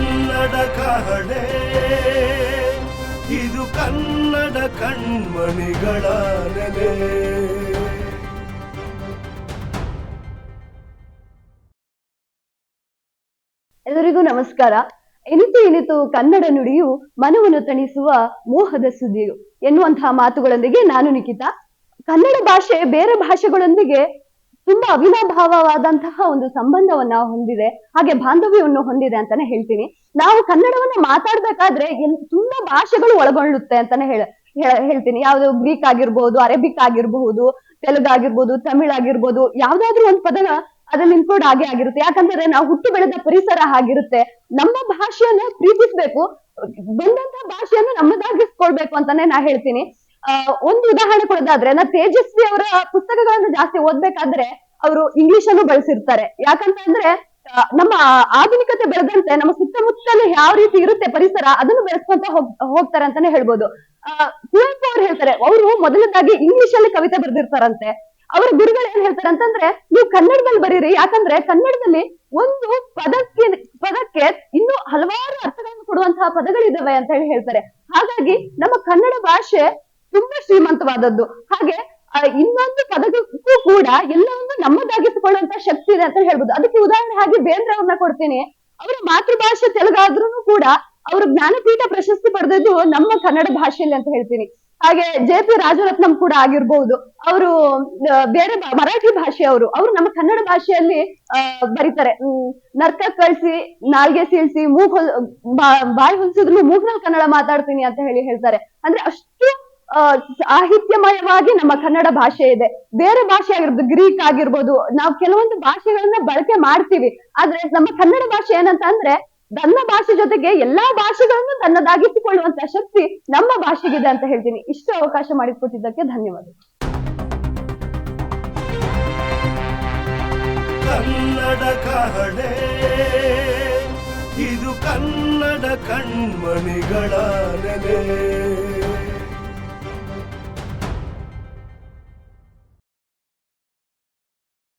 ಕನ್ನಡ ಕಹಳೆ ಇದು ಕನ್ನಡ ಕಣ್ಮಣಿಗಳ ನೆಲೆ. ಎಲ್ಲರಿಗೂ ನಮಸ್ಕಾರ. ಎನಿತು ಎನಿತು ಕನ್ನಡ ನುಡಿಯು ಮನವನ್ನು ತಣಿಸುವ ಮೋಹದ ಸುದ್ದಿಯು. ಎನ್ನುವಂತಹ ಮಾತುಗಳೊಂದಿಗೆ ನಾನು ನಿಖಿತಾ. ಕನ್ನಡ ಭಾಷೆ ಬೇರೆ ಭಾಷೆಗಳೊಂದಿಗೆ ತುಂಬಾ ಅವಿನಾಭಾವವಾದಂತಹ ಒಂದು ಸಂಬಂಧವನ್ನ ಹೊಂದಿದೆ. ಹಾಗೆ ಬಾಂಧವ್ಯವನ್ನು ಹೊಂದಿದೆ ಅಂತಾನೆ ಹೇಳ್ತೀನಿ. ನಾವು ಕನ್ನಡವನ್ನ ಮಾತಾಡ್ಬೇಕಾದ್ರೆ ತುಂಬಾ ಭಾಷೆಗಳು ಒಳಗೊಳ್ಳುತ್ತೆ ಅಂತಾನೆ ಹೇಳ, ಹೇಳ- ಹೇಳ್ತೀನಿ. ಯಾವ್ದು ಗ್ರೀಕ್ ಆಗಿರ್ಬಹುದು ಅರೇಬಿಕ್ ಆಗಿರ್ಬಹುದು, ತೆಲುಗು ಆಗಿರ್ಬೋದು, ತಮಿಳ್ ಆಗಿರ್ಬೋದು, ಯಾವ್ದಾದ್ರು ಒಂದ್ ಪದನ ಅದನ್ನ ಇನ್ಕ್ಲೂಡ್ ಆಗೇ ಆಗಿರುತ್ತೆ. ಯಾಕಂದ್ರೆ ನಾವು ಹುಟ್ಟು ಬೆಳೆದ ಪರಿಸರ ಆಗಿರುತ್ತೆ ನಮ್ಮ ಭಾಷೆಯನ್ನ ಪ್ರೀತಿಸ್ಬೇಕು. ಬಂದಂತ ಭಾಷೆಯನ್ನ ನಮ್ಮದಾಗಿಸ್ಕೊಳ್ಬೇಕು ಅಂತಾನೆ ನಾ ಹೇಳ್ತೀನಿ. ಒಂದು ಉದಾಹರಣೆ ಕೊಡೋದಾದ್ರೆ, ನಾ ತೇಜಸ್ವಿ ಅವರ ಪುಸ್ತಕಗಳನ್ನ ಜಾಸ್ತಿ ಓದ್ಬೇಕಾದ್ರೆ ಅವರು ಇಂಗ್ಲಿಷ್ ಅನ್ನು ಬಳಸಿರ್ತಾರೆ. ಯಾಕಂತಂದ್ರೆ ಅಂದ್ರೆ ನಮ್ಮ ಆಧುನಿಕತೆ ಬೆಳೆದಂತೆ ನಮ್ಮ ಸುತ್ತಮುತ್ತಲು ಯಾವ ರೀತಿ ಇರುತ್ತೆ ಪರಿಸರ, ಅದನ್ನು ಬೆಳೆಸ್ಕೊಂತ ಹೋಗ್, ಹೋಗ್ತಾರೆ ಅಂತಾನೆ ಹೇಳ್ಬೋದು. ಕುವೆಂಪು ಅವ್ರು ಹೇಳ್ತಾರೆ, ಅವರು ಮೊದಲನೇದಾಗಿ ಇಂಗ್ಲಿಷ್ ಅಲ್ಲಿ ಕವಿತೆ ಬರೆದಿರ್ತಾರಂತೆ. ಅವರ ಗುರುಗಳು ಏನ್ ಹೇಳ್ತಾರೆ ಅಂತಂದ್ರೆ ನೀವು ಕನ್ನಡದಲ್ಲಿ ಬರೀರಿ, ಯಾಕಂದ್ರೆ ಕನ್ನಡದಲ್ಲಿ ಒಂದು ಪದಕ್ಕೆ ಪದಕ್ಕೆ ಇನ್ನೂ ಹಲವಾರು ಅರ್ಥಗಳನ್ನು ಕೊಡುವಂತಹ ಪದಗಳಿದಾವೆ ಅಂತ ಹೇಳಿ ಹೇಳ್ತಾರೆ. ಹಾಗಾಗಿ ನಮ್ಮ ಕನ್ನಡ ಭಾಷೆ ತುಂಬಾ ಶ್ರೀಮಂತವಾದದ್ದು. ಹಾಗೆ ಇನ್ನೊಂದು ಪದಕ್ಕೂ ಕೂಡ ಎಲ್ಲವನ್ನು ನಮ್ಮದಾಗಿಸಿಕೊಳ್ಳುವಂತ ಶಕ್ತಿ ಇದೆ ಅಂತ ಹೇಳ್ಬೋದು. ಅದಕ್ಕೆ ಉದಾಹರಣೆ ಹಾಗೆ ಬೇಂದ್ರೆ ಅವ್ರನ್ನ ಕೊಡ್ತೀನಿ. ಅವರ ಮಾತೃಭಾಷೆ ತೆಲುಗಾದ್ರೂ ಕೂಡ ಅವರು ಜ್ಞಾನಪೀಠ ಪ್ರಶಸ್ತಿ ಪಡೆದದ್ದು ನಮ್ಮ ಕನ್ನಡ ಭಾಷೆಯಲ್ಲಿ ಅಂತ ಹೇಳ್ತೀನಿ. ಹಾಗೆ ಜೆ ಪಿ ರಾಜರತ್ನಂ ಕೂಡ ಆಗಿರ್ಬಹುದು ಅವರು ಬೇರೆ ಮರಾಠಿ ಭಾಷೆಯವರು ಅವರು. ನಮ್ಮ ಕನ್ನಡ ಭಾಷೆಯಲ್ಲಿ ಬರೀತಾರೆ. ನರ್ಕ ಕಳಿಸಿ, ನಾಲ್ಗೆ ಸೀಳ್ಸಿ, ಮೂಗ್ ಬಾಯಿ ಹೊಲ್ಸಿದ್ರು ಮೂಗ್ನಲ್ಲಿ ಕನ್ನಡ ಮಾತಾಡ್ತೀನಿ ಅಂತ ಹೇಳಿ ಹೇಳ್ತಾರೆ. ಅಂದ್ರೆ ಅಷ್ಟು ಸಾಹಿತ್ಯಮಯವಾಗಿ ನಮ್ಮ ಕನ್ನಡ ಭಾಷೆ ಇದೆ. ಬೇರೆ ಭಾಷೆ ಆಗಿರ್ಬೋದು, ಗ್ರೀಕ್ ಆಗಿರ್ಬೋದು, ನಾವು ಕೆಲವೊಂದು ಭಾಷೆಗಳನ್ನ ಬಳಕೆ ಮಾಡ್ತೀವಿ. ಆದ್ರೆ ನಮ್ಮ ಕನ್ನಡ ಭಾಷೆ ಏನಂತ ಅಂದ್ರೆ ನನ್ನ ಭಾಷೆ ಜೊತೆಗೆ ಎಲ್ಲಾ ಭಾಷೆಗಳನ್ನು ತನ್ನದಾಗಿಸಿಕೊಳ್ಳುವಂತ ಶಕ್ತಿ ನಮ್ಮ ಭಾಷೆಗಿದೆ ಅಂತ ಹೇಳ್ತೀನಿ. ಇಷ್ಟು ಅವಕಾಶ ಮಾಡಿಕೊಟ್ಟಿದ್ದಕ್ಕೆ ಧನ್ಯವಾದ ಕನ್ನಡ ಕಹಳೆ, ಇದು ಕನ್ನಡ ಕಣ್ಮಣಿಗಳ